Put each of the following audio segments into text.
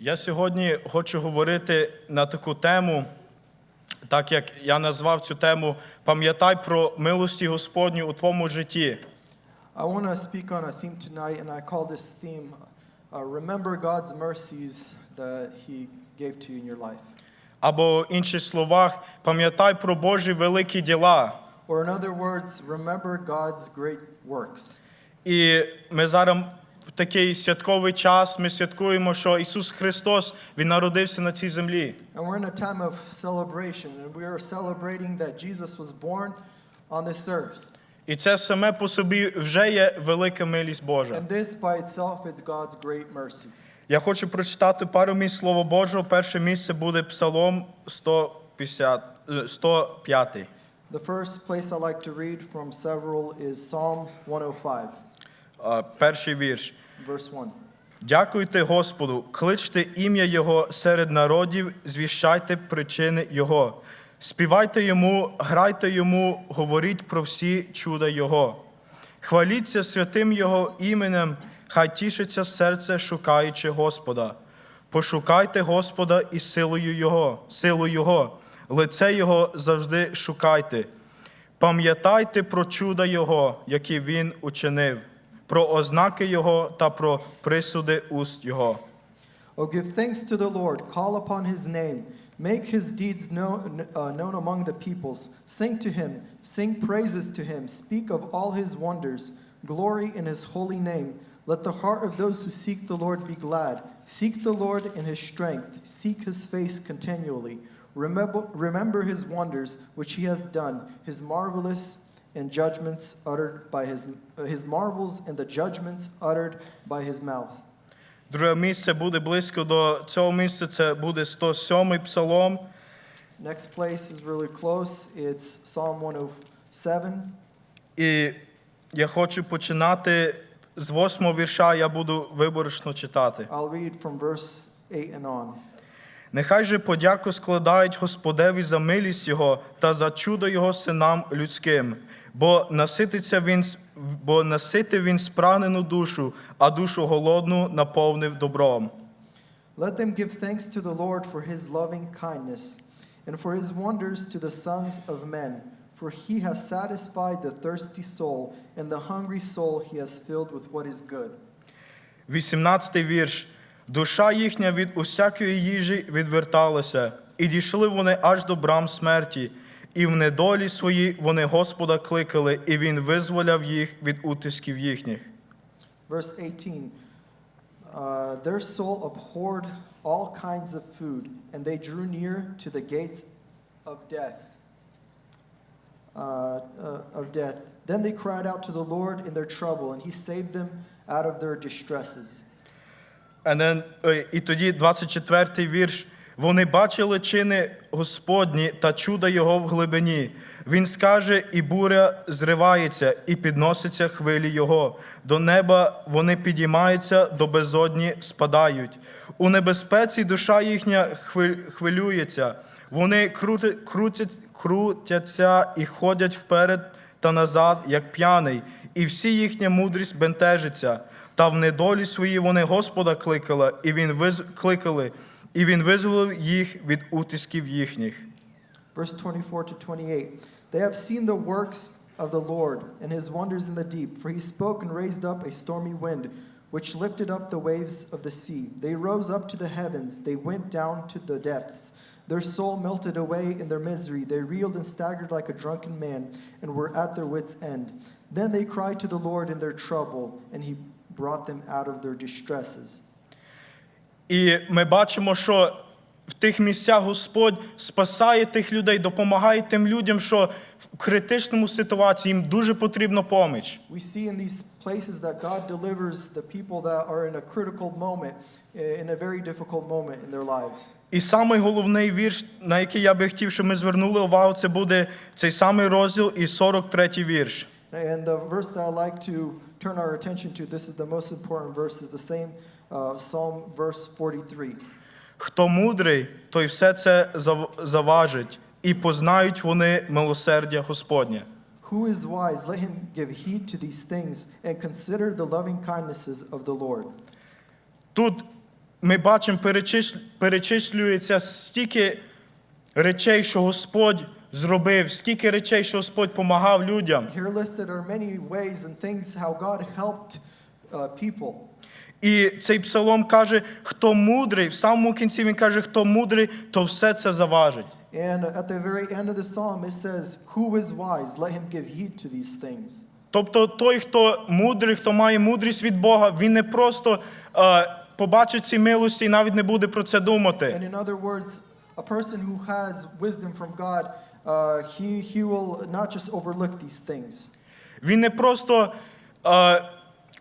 Я сьогодні хочу говорити на таку тему, так як я назвав цю тему Пам'ятай про милості Господню у твоєму житті. I want to speak on a theme tonight, and I call this theme uh, Remember God's Mercies that He gave to you in your life. Або в інших словах, пам'ятай про Божі великі діла. Or, in other words, remember God's great works. І ми зараз в такий святковий час ми святкуємо, що Ісус Христос Він народився на цій землі. And we're in a time of celebration, and we are celebrating that Jesus was born on this earth. І це саме по собі вже є велика милість Божа. And this by itself is God's great mercy. Я хочу прочитати пару місць Слова Божого. Перше місце буде Псалом 150, е, 105. The first place I like to read from several is Psalm 105, Е, Перший вірш. Verse 1. Дякуйте Господу, кличте ім'я Його серед народів, звіщайте причини Його. Співайте йому, грайте йому, говоріть про всі чуда Його. Хваліться святим Його іменем, хай тішиться серце, шукаючи Господа. Пошукайте Господа і силою Його, силу Його, лице Його завжди шукайте. Пам'ятайте про чуда Його, які Він учинив, про ознаки Його та про присуди уст Його. Oh, give thanks to the Lord, call upon his name, make his deeds known, uh, known among the peoples. Sing to him, sing praises to him, speak of all his wonders, glory in his holy name. Let the heart of those who seek the Lord be glad. Seek the Lord in his strength, seek his face continually. Remember, remember his wonders which he has done, his marvelous and judgments uttered by his, his marvels and the judgments uttered by his mouth. Друге місце буде близько до цього місця. Це буде 107-й псалом. Next place is really close. It's Psalm 107. І я хочу починати з восьмого вірша. Я буду виборочно читати. I'll read from verse 8 and on. Нехай же подяку складають Господеві за милість Його та за чудо Його синам людським, бо насититься він, бо наситив він спрагнену душу, а душу голодну наповнив добром. Let them give thanks to the Lord for his loving kindness and for his wonders to the sons of men. For he has satisfied the thirsty soul, and the hungry soul he has filled with what is good. 18 вірш. Душа їхня від усякої їжі відверталася, і дійшли вони аж до брам смерті, і в недолі своїй вони Господа кликали, і Він визволяв їх від утисків їхніх. Verse 18 uh, Their soul abhorred all kinds of food, and they drew near to the gates of death. Uh, uh, of death. Then they cried out to the Lord in their trouble, and He saved them out of their distresses. And then, е, і тоді 24 вірш. Вони бачили чини Господні та чуда Його в глибині. Він скаже, і буря зривається, і підноситься хвилі Його. До неба вони підіймаються, до безодні спадають. У небезпеці душа їхня хви- хвилюється. Вони крутять, крутяться і ходять вперед та назад, як п'яний, і всі їхня мудрість бентежиться. Та в недолі своїй вони Господа кликали, і він виз... кликали, і він визволив їх від утисків їхніх. Verse 24 to 28 They have seen the works of the Lord and his wonders in the deep, for he spoke and raised up a stormy wind, which lifted up the waves of the sea. They rose up to the heavens, they went down to the depths. Their soul melted away in their misery. They reeled and staggered like a drunken man and were at their wits' end. Then they cried to the Lord in their trouble, and he brought them out of their distresses. І ми бачимо, що в тих місцях Господь спасає тих людей, допомагає тим людям, що в критичному ситуації їм дуже потрібна поміч. We see in these places that God delivers the people that are in a critical moment, eh, in a very difficult moment in their lives. І самий головний вірш, на який я би хотів, щоб ми звернули увагу, це буде цей самий розділ і 43 вірш. And the verse that I like to turn our attention to, this is the most important verse, is the same uh, Psalm verse 43. Хто мудрий, той все це зав- заважить, і познають вони милосердя Господнє. Who is wise? Let him give heed to these things and consider the loving kindnesses of the Lord. Тут ми бачимо, перечис- перечислюється стільки речей, що Господь зробив, стільки речей, що Господь помагав людям. Here listed are many ways and things how God helped uh, people. І цей псалом каже, хто мудрий, в самому кінці він каже, хто мудрий, то все це заважить. And at the very end of the psalm, it says, Who is wise? Let him give heed to these things. Тобто той, хто мудрий, хто має мудрість від Бога, він не просто е, побачить ці милості і навіть не буде про це думати. And in other words, a person who has wisdom from God, uh, he, he will not just overlook these things. Він не просто е,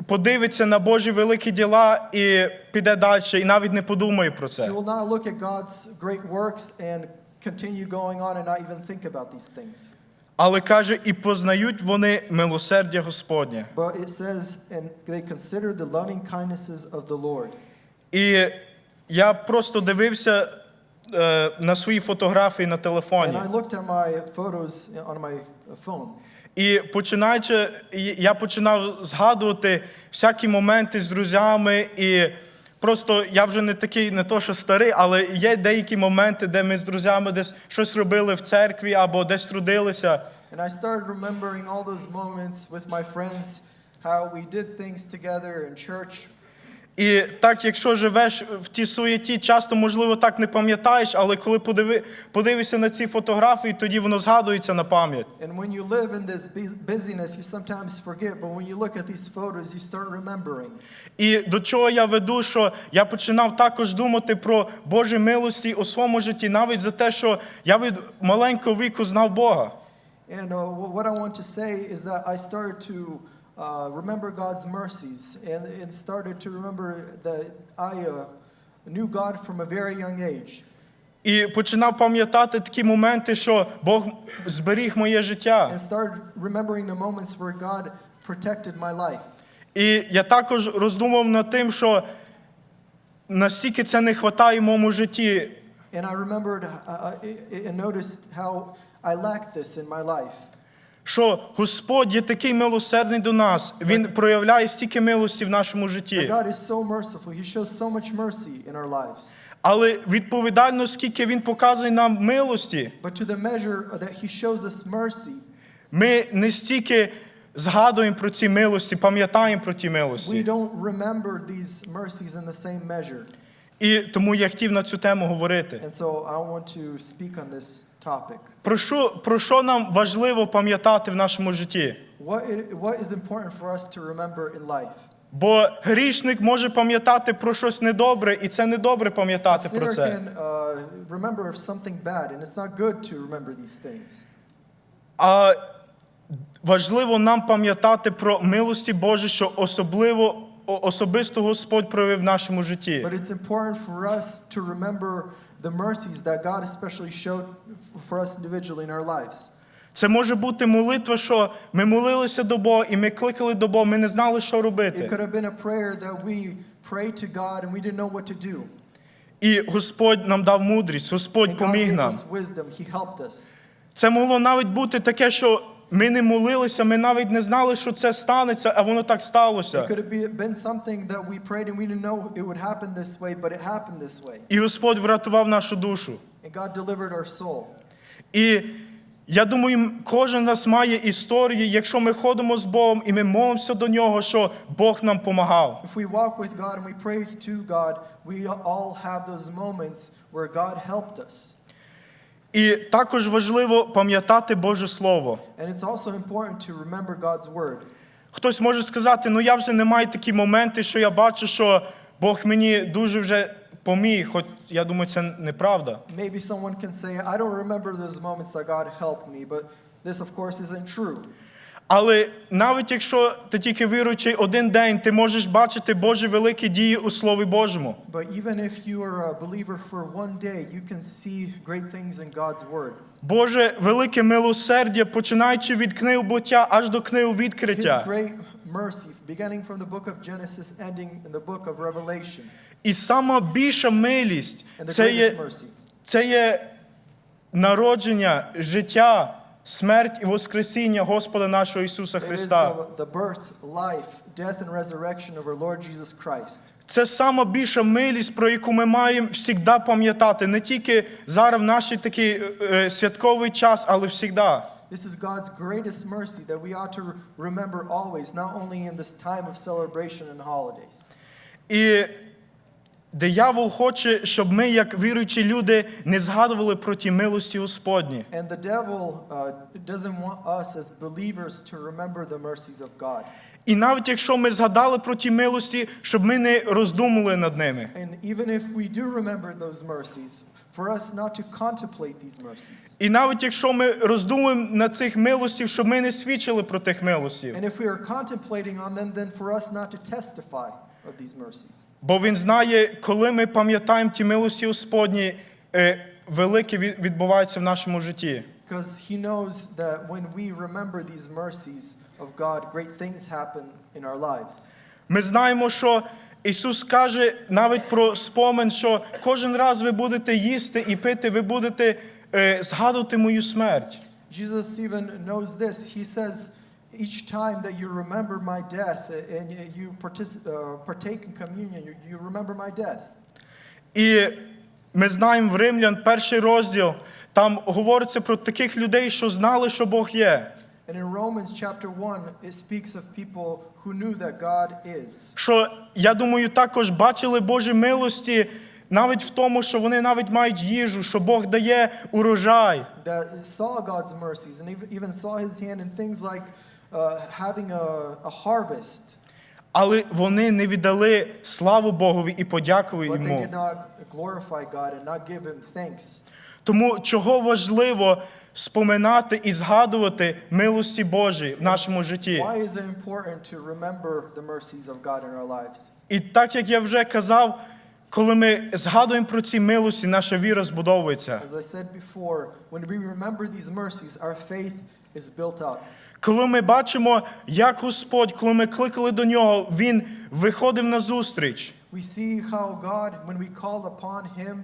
подивиться на Божі великі діла і піде далі, і навіть не подумає про He will not look at God's great works and continue going on and not even think about these things. Але каже, і познають вони милосердя Господнє. But it says, and they consider the loving kindnesses of the Lord. І я просто дивився е, на свої фотографії на телефоні. And I looked at my photos on my phone. І починаючи, я починав згадувати всякі моменти з друзями, і просто я вже не такий, не то що старий, але є деякі моменти, де ми з друзями десь щось робили в церкві або десь трудилися. And I started remembering all those moments with my friends, how we did things together in church. І так, якщо живеш в тій суєті, часто, можливо, так не пам'ятаєш, але коли подиви, подивишся на ці фотографії, тоді воно згадується на пам'ять. And when you live in this busyness, you sometimes forget, but when you look at these photos, you start remembering. І до чого я веду, що я починав також думати про Божі милості у своєму житті, навіть за те, що я від маленького віку знав Бога. And uh, what I want to say is that I started to uh, remember God's mercies and, and started to remember that I uh, knew God from a very young age. І починав пам'ятати такі моменти, що Бог зберіг моє життя. And started remembering the moments where God protected my life. І я також роздумав над тим, що настільки це не вистачає в моєму житті. And I remembered uh, uh, and noticed how I lacked this in my life. Що Господь є такий милосердний до нас, Він проявляє стільки милості в нашому житті. God is so merciful. He shows so much mercy in our lives. Але відповідально, скільки Він показує нам милості, But to the measure that He shows us mercy, Ми не стільки згадуємо про ці милості, пам'ятаємо про ті we милості. don't remember these mercies in the same measure. І тому я хотів на цю тему говорити. And so I want to speak on this topic. Про що, про що нам важливо пам'ятати в нашому житті? What, it, what is important for us to remember in life? Бо грішник може пам'ятати про щось недобре, і це недобре пам'ятати про це. uh, remember something bad, and it's not good to remember these things. А важливо нам пам'ятати про милості Божі, що особливо особисто Господь проявив в нашому житті. But it's important for us to remember the mercies that God especially showed for us individually in our lives. Це може бути молитва, що ми молилися до Бога, і ми кликали до Бога, ми не знали, що It робити. could have been a prayer that we prayed to God and we didn't know what to do. І Господь нам дав мудрість, Господь And God поміг gave нам. us wisdom. He helped us. Це могло навіть бути таке, що ми не молилися, ми навіть не знали, що це станеться, а воно так It could have been something that we prayed and we didn't know it would happen this way, but it happened this way. І Господь врятував нашу душу. And God delivered our soul. І я думаю, кожен з нас має історії, якщо ми ходимо з Богом і ми молимося до нього, що Бог нам помагав. If we walk with God and we pray to God, we all have those moments where God helped us. І також важливо пам'ятати Боже Слово. And it's also important to remember God's word. Хтось може сказати, ну я вже не маю такі моменти, що я бачу, що Бог мені дуже вже поміг, хоч я думаю, це неправда. Maybe someone can say, I don't remember those moments that God helped me, but this, of course, isn't true. Але навіть якщо ти тільки віруючий один день, ти можеш бачити Божі великі дії у Слові Божому. Боже велике милосердя, починаючи від книг буття аж до книг відкриття. І сама більша милість це є, це є народження, життя смерть і воскресіння Господа нашого Ісуса Христа. Це сама більша милість, про яку ми маємо завжди пам'ятати, не тільки зараз в наш такий е, е, святковий час, але завжди. This is God's greatest mercy that we ought to re- remember always, not only in this time of celebration and holidays. І диявол хоче, щоб ми, як віруючі люди, не згадували про ті милості Господні. And the devil uh, doesn't want us as believers to remember the mercies of God. І навіть якщо ми згадали про ті милості, щоб ми не роздумували над ними. And even if we do remember those mercies, for us not to contemplate these mercies. І навіть якщо ми роздумуємо над цих милостів, щоб ми не свідчили про тих милостів. And if we are contemplating on them, then for us not to testify of these mercies. Бо він знає, коли ми пам'ятаємо ті милості Господні, е, велике відбувається в нашому житті. Because he knows that when we remember these mercies of God, great things happen in our lives. Ми знаємо, що Ісус каже навіть про спомин, що кожен раз ви будете їсти і пити, ви будете е, згадувати мою смерть. Jesus even knows this. He says, each time that you remember my death and you uh, partake in communion, you, remember my death. І ми знаємо в Римлян перший розділ, там говориться про таких людей, що знали, що Бог є. And in Romans chapter 1, it speaks of people who knew that God is. Що я думаю, також бачили Божі милості навіть в тому, що вони навіть мають їжу, що Бог дає урожай. That saw God's mercies and even- saw his hand in things like uh, having a, a harvest, Але вони не віддали славу Богові і подякували but they йому. did not glorify God and not give him thanks. Тому чого важливо споминати і згадувати милості Божі в нашому житті. Why is it important to remember the mercies of God in our lives? І так як я вже казав, коли ми згадуємо про ці милості, наша віра збудовується. As I said before, when we remember these mercies, our faith is built up. Коли ми бачимо, як Господь, коли ми кликали до нього, Він виходив на зустріч. We see how God, when we called upon him,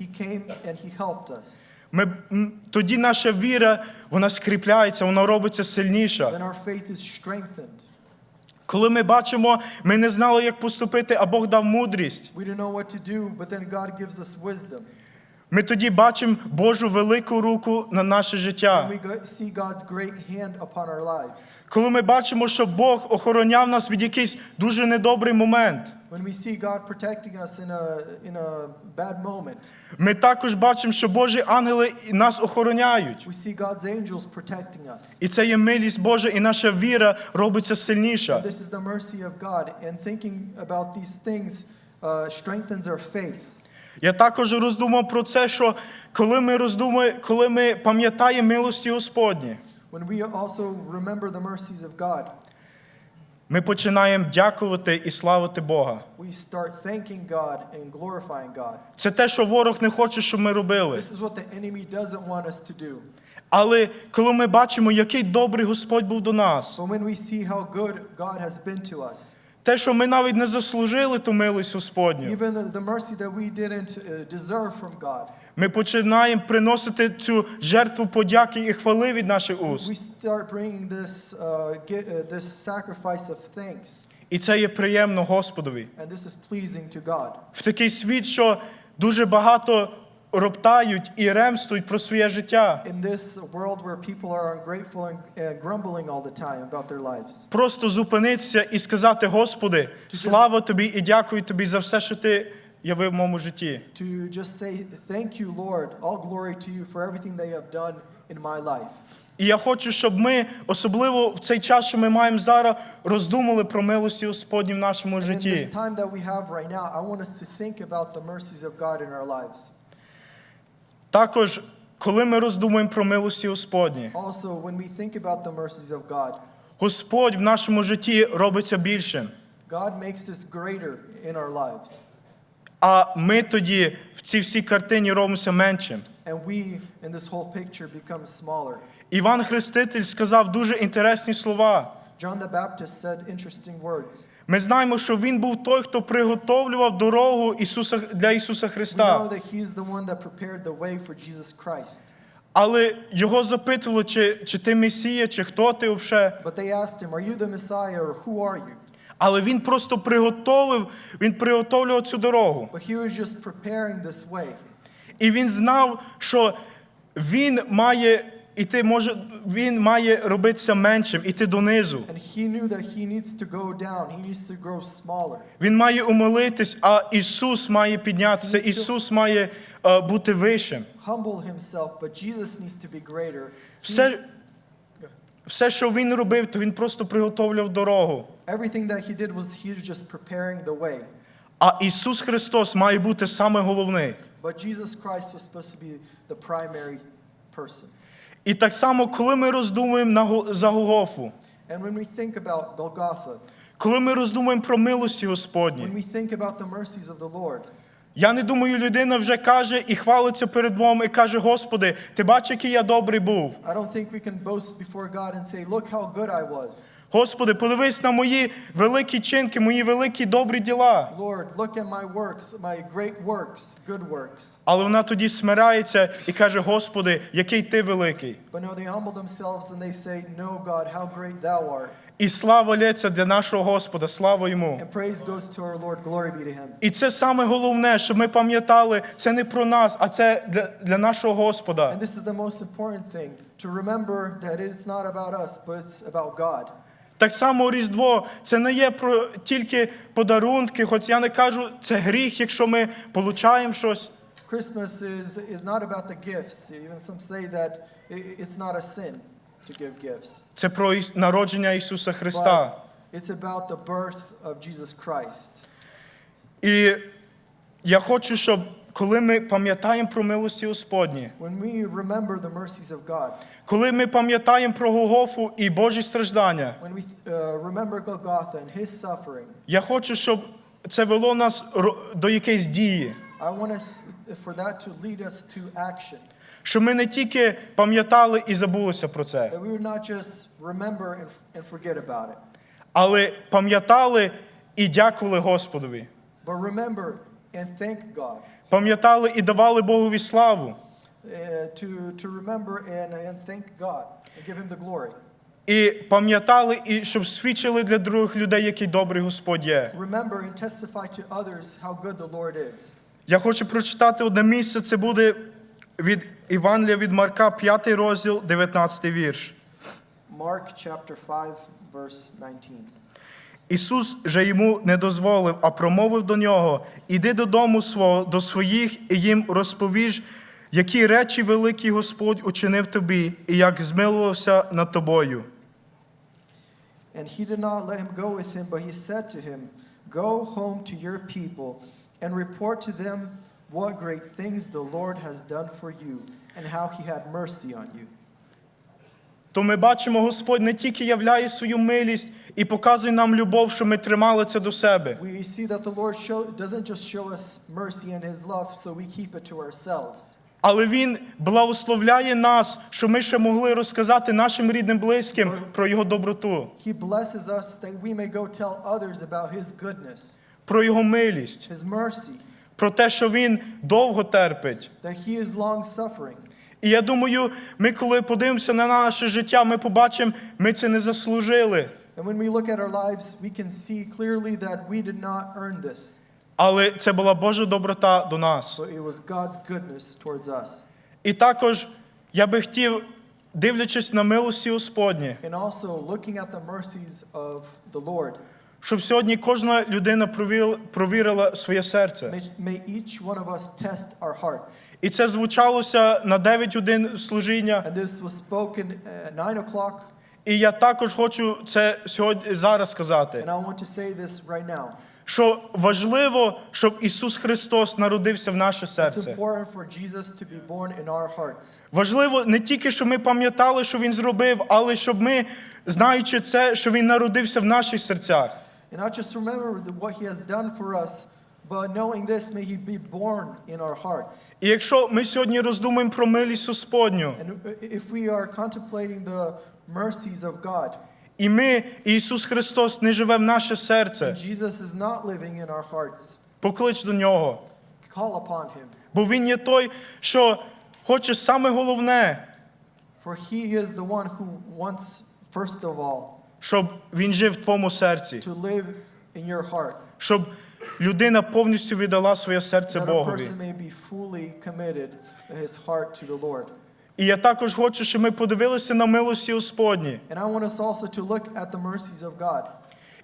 he came and he helped us. Ми, тоді наша віра вона скріпляється, вона робиться сильніша. Then our faith is strengthened. Коли ми бачимо, ми не знали, як поступити, а Бог дав мудрість. We didn't know what to do, but then God gives us wisdom. Ми тоді бачимо Божу велику руку на наше життя. Коли ми бачимо, що Бог охороняв нас від якийсь дуже недобрий момент, ми також бачимо, що Божі ангели нас охороняють. І це є милість Божа, і наша віра робиться сильніша. This is the mercy of God, and thinking about these things uh, strengthens our faith. Я також роздумав про це, що коли ми роздумуємо, коли ми пам'ятаємо милості Господні, When we also remember the mercies of God, ми починаємо дякувати і славити Бога. we start thanking God and glorifying God. Це те, що ворог не хоче, щоб ми робили. This is what the enemy doesn't want us to do. Але коли ми бачимо, який добрий Господь був до нас, when we see how good God has been to us, те, що ми навіть не заслужили ту милість Господню, even the, the mercy that we didn't uh, deserve from God, ми починаємо приносити цю жертву подяки і хвали від наших we уст. start bringing this, uh, uh, this sacrifice of thanks, І це є приємно Господові. and this is pleasing to God. В такий світ, що дуже багато роптають і ремствують про своє життя. In this world where people are ungrateful and, and grumbling all the time about their lives, Просто зупинитися і сказати, Господи, слава Тобі і дякую Тобі за все, що Ти явив в моєму житті. to just say, Thank you, Lord, all glory to you for everything that you have done in my life. І я хочу, щоб ми, особливо в цей час, що ми маємо зараз, роздумали про милості Господні в нашому житті. Також, коли ми роздумуємо про милості Господні, Also, when we think about the mercies of God, Господь в нашому житті робиться більшим. God makes us greater in our lives. А ми тоді в цій всій картині робимося меншим. And we, in this whole picture, become smaller. Іван Хреститель сказав дуже інтересні слова. John the Baptist said interesting words. Ми знаємо, що він був той, хто приготовлював дорогу Ісуса для Ісуса We know that He is the one that prepared the way for Jesus Christ. Але його запитували, чи, чи ти Месія, чи хто ти взагалі. But they asked him, Are you the Messiah or who are you? Але він просто приготовив, він приготовлював цю дорогу. But he was just preparing this way. І він знав, що він має іти, може, він має робитися меншим, іти донизу. Він має умолитись, а Ісус має піднятися, Ісус має е, бути вищим. Все, все, що він робив, то він просто приготовляв дорогу. А Ісус Христос має бути саме головний. But Jesus Christ was supposed to be the primary person. І так само, коли ми роздумуємо на за Голгофу, And when we think about Golgotha, коли ми роздумуємо про милості Господні, when we think about the mercies of the Lord, я не думаю, людина вже каже і хвалиться перед Богом і каже: Господи, ти бачиш, який я добрий був. Господи, подивись на мої великі чинки, мої великі добрі діла. Lord, look at my works, my great works, good works. Але вона тоді смирається і каже: Господи, який ти великий. But no, they humble themselves and they say, No, God, how great thou art. І слава лється для нашого Господа, слава йому. І це саме головне, щоб ми пам'ятали, це не про нас, а це для, для нашого Господа. And this is the most important thing to remember that it's not about us, but it's about God. Так само Різдво це не є про тільки подарунки, хоч я не кажу, це гріх, якщо ми получаємо щось. Christmas is, is not about the gifts. Even some say that it's not a sin to give gifts. Це про Іс- народження Ісуса Христа. But it's about the birth of Jesus Christ. І я хочу, щоб коли ми пам'ятаємо про милості Господні, When we remember the mercies of God, коли ми пам'ятаємо про Голгофу і Божі страждання, when we uh, remember Golgotha and his suffering, я хочу, щоб це вело нас ро- до якоїсь дії. I want us for that to lead us to action. Щоб ми не тільки пам'ятали і забулися про це, але пам'ятали і дякували Господові. Пам'ятали і давали Богові славу. glory. І пам'ятали, і щоб свідчили для других людей, який добрий Господь є. Я хочу прочитати одне місце. Це буде від Івангелія від Марка, 5 розділ, 19 вірш. Mark chapter 5, verse 19. Ісус же йому не дозволив, а промовив до нього: Іди додому свого, до своїх, і їм розповіж, які речі великі Господь учинив тобі, і як змилувався над тобою. And he did not let him go with him, but he said to him, Go home to your people and report to them what great things the Lord has done for you and how he had mercy on you. То ми бачимо, Господь не тільки являє свою милість і показує нам любов, що ми тримали це до себе. We see that the Lord show, doesn't just show us mercy and his love so we keep it to ourselves. Але Він благословляє нас, що ми ще могли розказати нашим рідним близьким про Його доброту, He blesses us that we may go tell others about His goodness, про Його милість, His mercy, про те, що Він довго терпить. that He is long suffering. І я думаю, ми, коли подивимося на наше життя, ми побачимо, ми це не заслужили. And when we look at our lives, we can see clearly that we did not earn this, Але це була Божа доброта до нас. but it was God's goodness towards us. І також я би хотів, дивлячись на милості Господні, And also looking at the mercies of the Lord, щоб сьогодні кожна людина провірила своє серце. may, each one of us test our hearts. І це звучалося на 9 годин служіння. And this was spoken at 9 o'clock, І я також хочу це сьогодні зараз сказати. and I want to say this right now. Що важливо, щоб Ісус Христос народився в наше серце. Важливо не тільки, щоб ми пам'ятали, що Він зробив, але щоб ми, знаючи це, що Він народився в наших серцях. And not just remember what he has done for us, but knowing this, may he be born in our hearts. І якщо ми сьогодні роздумуємо про милість Господню, And if we are contemplating the mercies of God, і ми, і Ісус Христос, не живе в наше and серце, Jesus is not living in our hearts, поклич до нього. call upon him. Бо Він є той, що хоче саме головне, For he is the one who wants, first of all, щоб він жив в твоєму серці, to live in your heart, щоб людина повністю віддала своє серце Богові. І я також хочу, щоб ми подивилися на милості Господні. And I want us also to look at the mercies of God.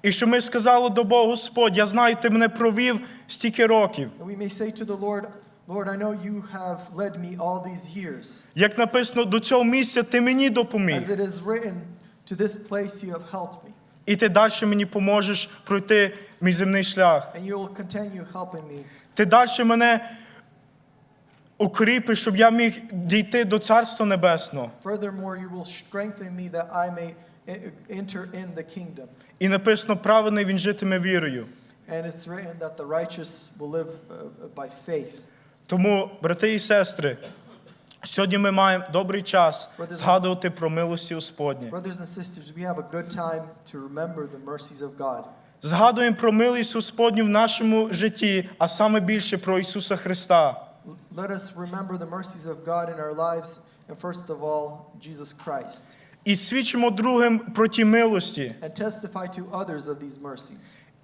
І щоб ми сказали до Бога, Господь, я знаю, ти мене провів стільки років. And we may say to the Lord, Lord, I know you have led me all these years. Як написано, до цього місця ти мені допоміг. As it is written, to this place you have helped me. І ти далі мені поможеш пройти мій земний шлях. And you will continue helping me. Ти далі мене укріпиш, щоб я міг дійти до Царства Небесного. Furthermore, you will strengthen me that I may e- enter in the kingdom. І написано, праведний він житиме вірою. And it's written that the righteous will live uh, by faith. Тому, брати і сестри, сьогодні ми маємо добрий час згадувати про милості Господні. Brothers and sisters, we have a good time to remember the mercies of God. Згадуємо про милість Господню в нашому житті, а саме більше про Ісуса Христа. Let us remember the mercies of God in our lives, and first of all, Jesus Christ, І свідчимо другим про ті милості. and testify to others of these mercies.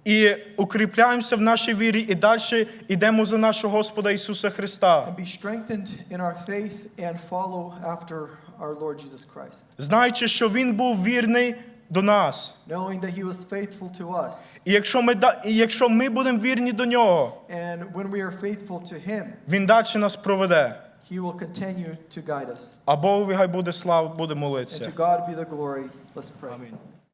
І укріпляємося в нашій вірі і далі йдемо за нашого Господа Ісуса Христа. And be strengthened in our faith and follow after our Lord Jesus Christ, Знаючи, що Він був вірний до нас. knowing that He was faithful to us. І якщо ми, і якщо ми будемо вірні до Нього, And when we are faithful to Him, Він далі нас проведе. He will continue to guide us. А Богові хай буде слава, буде And to God be the glory. Let's pray. Амінь.